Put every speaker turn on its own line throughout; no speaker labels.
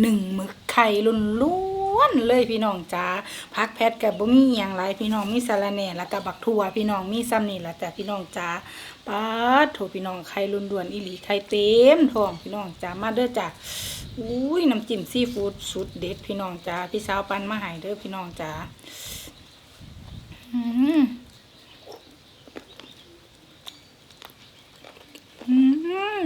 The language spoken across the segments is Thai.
หนึ่งหมึกไข่ล้วนเลยพี่น้องจ้าพักแพทกับบ่มีอย่างไรพี่น้องมีสาระแหน่แล้วก็บักทั่วพี่น้องมีซ้ำนี่แหละแต่พี่น้องจ้าป้าดโถพี่น้องไข่ล้วนอีหลีไข่เต็มท้องพี่น้องจ้ามาเด้อจ้าอุ้ยน้ำจิ้มซีฟู้ดสุดเด็ดพี่น้องจ้าพี่สาวปันมาให้เด้อพี่น้องจ้าอืมอืม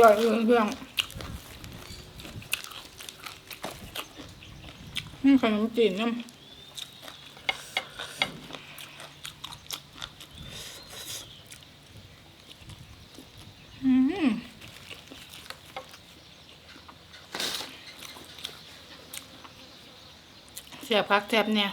ย่อยเรื่องเรื่องนี่ขนมจีนน้ำเสียบพักแทบเนี่ย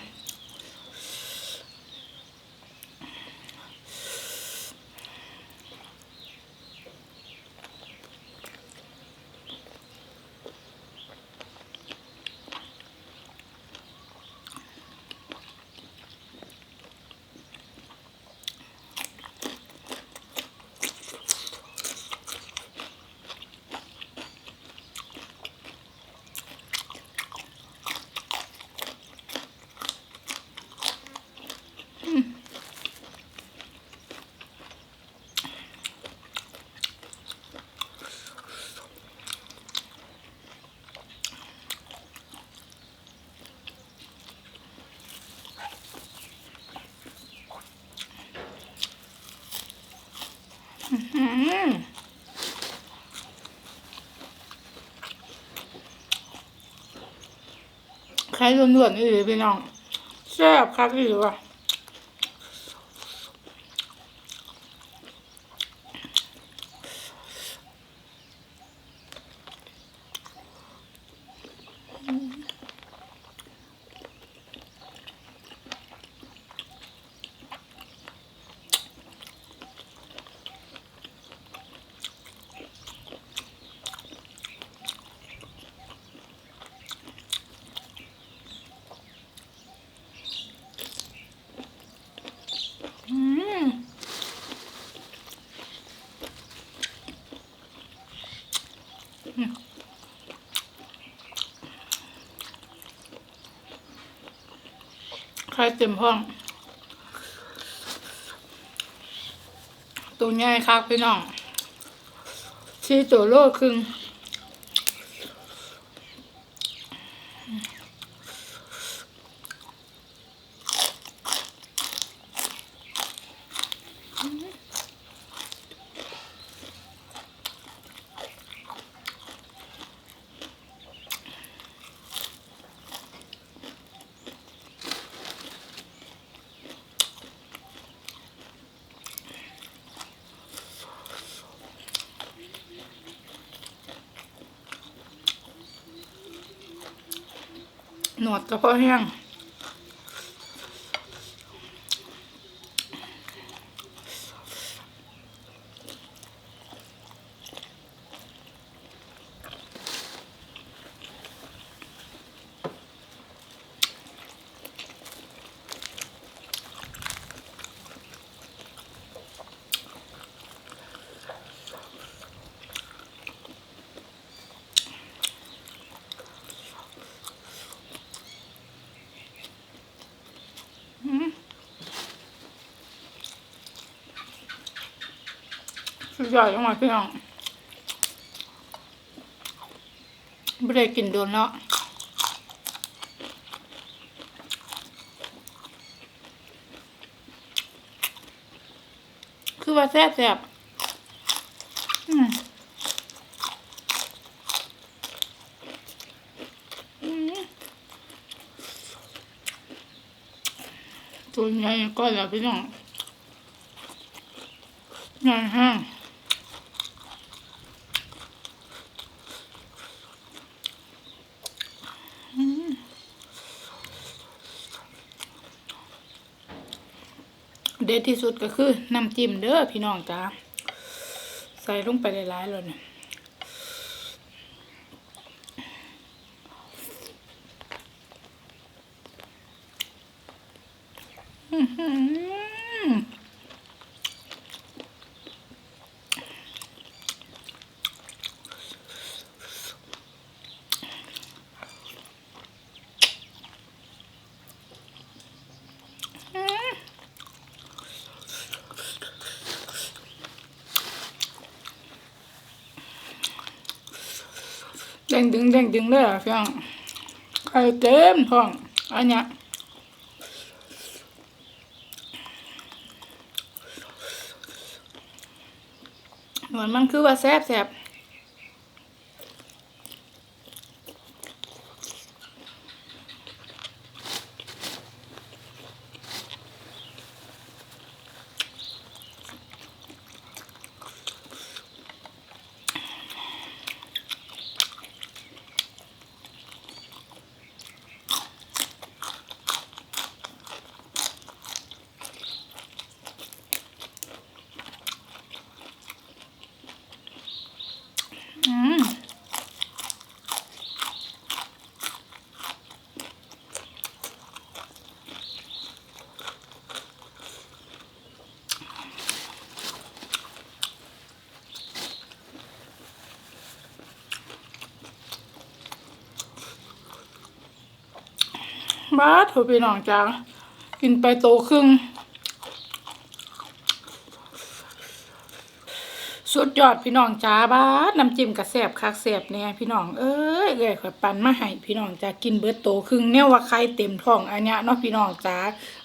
ใครล้วนๆนี่เลยพี่น้องแซ่บคักอีหรือวะอืมใค่เต็มห้อง ตัวใหญ่ครับพี่น้องชีตัวโลครึ่ง หนวดกระเพาะแห้งสุด ยอดจังหวะพี่น้องไม่ได้กินโดนแล้วคือว่าแซ่บแซ่บอืมอืมสุตัวใหญ่ก็แล้วพี่น้องใหญ่ห้างอืม เด็ดที่สุดก็คือน้ำจิ้มเด้อพี่น้องจ้าใส่ลงไปหลายๆเลยเนี่ยอือหือ เด้งดึงเด้งดึงเลยอะพี่น้องไข่เต็มท้องอันเนี้ยเหมือนมันคือว่าแซ่บแซ่บอืม บ้าเถอะพี่น้องจ้ากินไปโตครึ่งสุดยอดพี่น้องจ้าบ้าน้ำจิ้มกระแสบคักแสบเนี่ยพี่น้องเอ้ยเอ้ยขอยปั่นมาให้พี่น้องจ้ากินเบิดโตครึ่งเนี่ยว่าใครเต็มท้องอันเนี้ยเนาะพี่น้องจ้า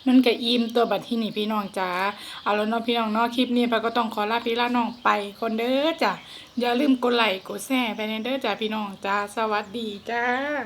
มันก็อิ่มตัวบัดที่นี่พี่น้องจ้าเอาแล้วเนาะพี่น้องเนาะคลิปนี้ไปก็ต้องขอลาพี่ลาน้องไปคนเด้อจ้าอย่าลืมกดไลค์กดแชร์ไปเด้อจ้าพี่น้องจ้าสวัสดีจ้า